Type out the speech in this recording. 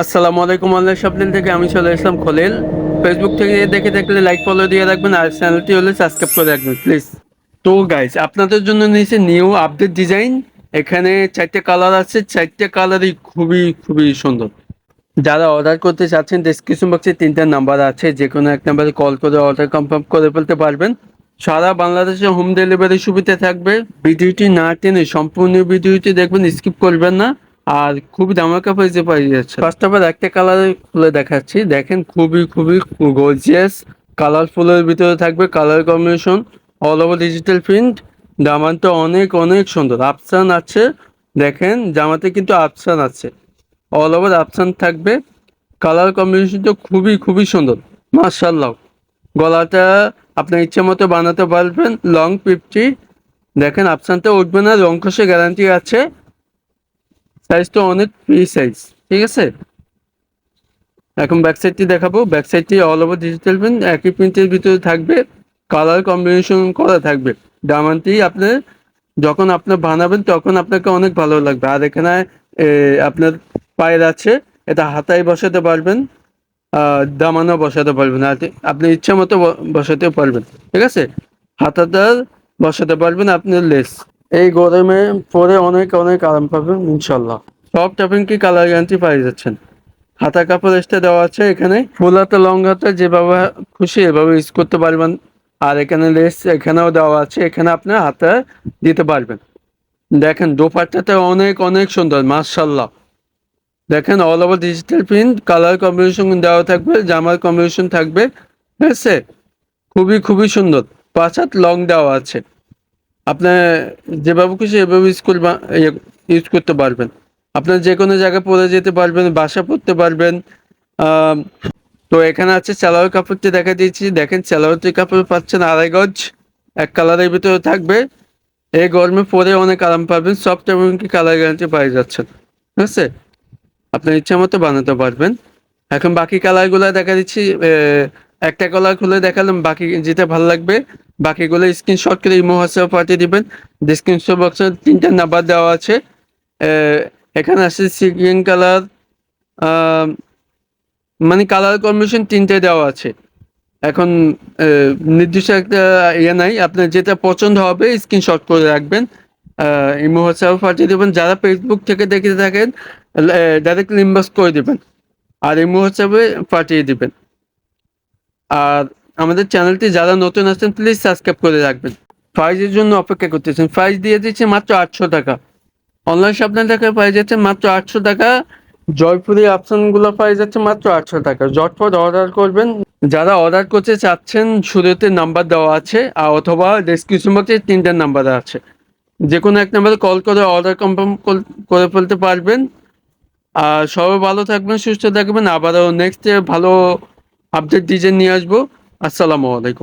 আসসালামু আলাইকুম online shopping থেকে আমি চলে আসলাম খলিল। ফেসবুক থেকে দেখে দেখলে লাইক ফলো দিয়ে রাখবেন আর চ্যানেলটি হলে সাবস্ক্রাইব করে রাখবেন প্লিজ তো গাইস আপনাদের জন্য নিয়েছে নিউ আপডেট ডিজাইন এখানে চারটে কালার আছে, চারটে কালারই খুবই খুবই সুন্দর। যারা অর্ডার করতে চাচ্ছেন ডিসক্রিপশন বক্সে তিনটা নাম্বার আছে যে কোনো এক নাম্বারে কল করে অর্ডার কনফার্ম করে ফেলতে পারবেন। সারা বাংলাদেশে হোম ডেলিভারি সুবিধা থাকবে। ভিডিওটি না টেনে সম্পূর্ণ ভিডিওটি দেখবেন স্কিপ করবেন না। আর খুবই দামাকা প্রাইসে পাই যাচ্ছে। ফার্স্ট অফ অল একটা কালার খুলে দেখাচ্ছি। দেখেন খুবই খুবই গর্জিয়াস কালারফুলের ভিতরে থাকবে colour combination all over digital print জামাটা অনেক অনেক সুন্দর। আপসান আছে। দেখেন, জামাতে কিন্তু আপসান আছে। অল ওভার আপসান থাকবে। কালার কম্বিনেশনটা খুবই খুবই সুন্দর। মার্শাল্লাহ গলাটা আপনার ইচ্ছে মতো বানাতে পারবেন। লং ফিফটি দেখেন আপসানটা উঠবে না। রং গ্যারান্টি আছে। সাইজটা অনেক ফ্রি সাইজ ঠিক আছে? এখন ব্যাক সাইডটি দেখাবো। ব্যাক সাইডটি অল ওভার ডিজিটাল প্রিন্ট একই প্রিন্টের ভিতরে থাকবে। কালার কম্বিনেশন করা থাকবে। ডায়মন্ডটি আপনার যখন আপনার বানাবেন, তখন আপনাকে অনেক ভালো লাগবে। আর এখানে আপনার পায়ের আছে, এটা হাতায় বসাতে পারবেন দামানো বসাতে পারবেন। আর আপনি ইচ্ছা মতো বসাতেও পারবেন, ঠিক আছে? হাতাটা বসাতে পারবেন আপনার লেস এই গরমে পরে অনেক অনেক আরাম পাবেন ইনশাল্লাহ সব টপিং কি কালার গ্যারান্টি পাই যাচ্ছেন। হাতা কাপড় এক্সট্রা দেওয়া আছে এখানে। ফুল হাতা লং হাতে, যেভাবে খুশি এভাবে ইউজ করতে পারবেন। আর এখানে লেস এখানেও দেওয়া আছে। এখানে আপনার হাতে দিতে পারবেন। দেখেন, দোপাট্টাটা অনেক অনেক সুন্দর মার্শাল্লাহ দেখেন all over digital print colour combination দেওয়া থাকবে, জামার কম্বিনেশন থাকবে। ঠিক আছে? খুবই খুবই সুন্দর। পাঁচ হাত লং দেওয়া আছে। আপনার যেভাবে খুশি এভাবে করবা ইউজ করতে পারবেন। আপনার যে কোনো জায়গায় পরে যেতে পারবেন, বাসা পড়তে পারবেন। তো এখানে আছে চালাওয়ার কাপড়টি দেখা দিয়েছি। দেখেন চালাওয়ারটি কাপড় পাচ্ছেন আড়াই গজ। এক কালারের ভিতরে থাকবে। এই গরমে পরে অনেক আরাম পাবেন। সফট এবং কি কালার গ্যারান্টি পাই যাচ্ছেন ঠিক আছে? আপনার ইচ্ছা মতো বানাতে পারবেন। এখন বাকি কালারগুলো দেখা দিচ্ছি একটা কালার খুলে দেখালাম, বাকি যেটা ভালো লাগবে, বাকিগুলো স্ক্রিনশট করে ইমো হোয়াটসঅ্যাপ পাঠিয়ে দিবেন। ডিসক্রিপশন বক্সে তিনটা নাম্বার দেওয়া আছে। এখানে আছে সিগ্রিন কালার মানে কালার কম্বিনেশন তিনটে দেওয়া আছে। এখন নির্দিষ্ট একটা ইয়ে নাই, আপনার যেটা পছন্দ হবে স্ক্রিনশট করে রাখবেন। ইমো হোয়াটসঅ্যাপ পাঠিয়ে দেবেন। যারা ফেসবুক থেকে দেখে থাকেন ডাইরেক্ট ইনবক্স করে দেবেন। আর ইমো হোয়াটসঅ্যাপে পাঠিয়ে দিবেন। আর আমাদের চ্যানেলটি যারা নতুন আছেন প্লিজ সাবস্ক্রাইব করে রাখবেন। প্রাইজের জন্য অপেক্ষা করতেছেন। প্রাইস দিয়ে দিচ্ছে মাত্র আটশো টাকা। অনলাইন শপিং থেকে পাই যাচ্ছে মাত্র আটশো টাকা। জয়পুরি অপশনগুলো পাই যাচ্ছে মাত্র আটশো টাকা। জটপট অর্ডার করবেন। যারা অর্ডার করতে চাচ্ছেন, শুরুতে নাম্বার দেওয়া আছে, আর অথবা ডেসক্রিপশন বক্সে তিনটে নাম্বার আছে। যে কোনো এক নাম্বারে কল করে অর্ডার কনফার্ম করে ফেলতে পারবেন। আর সবাই ভালো থাকবেন, সুস্থ থাকবেন। আবারও নেক্সট ভালো আপডেট ডিজাইন নিয়ে আসব। আসসালামু আলাইকুম।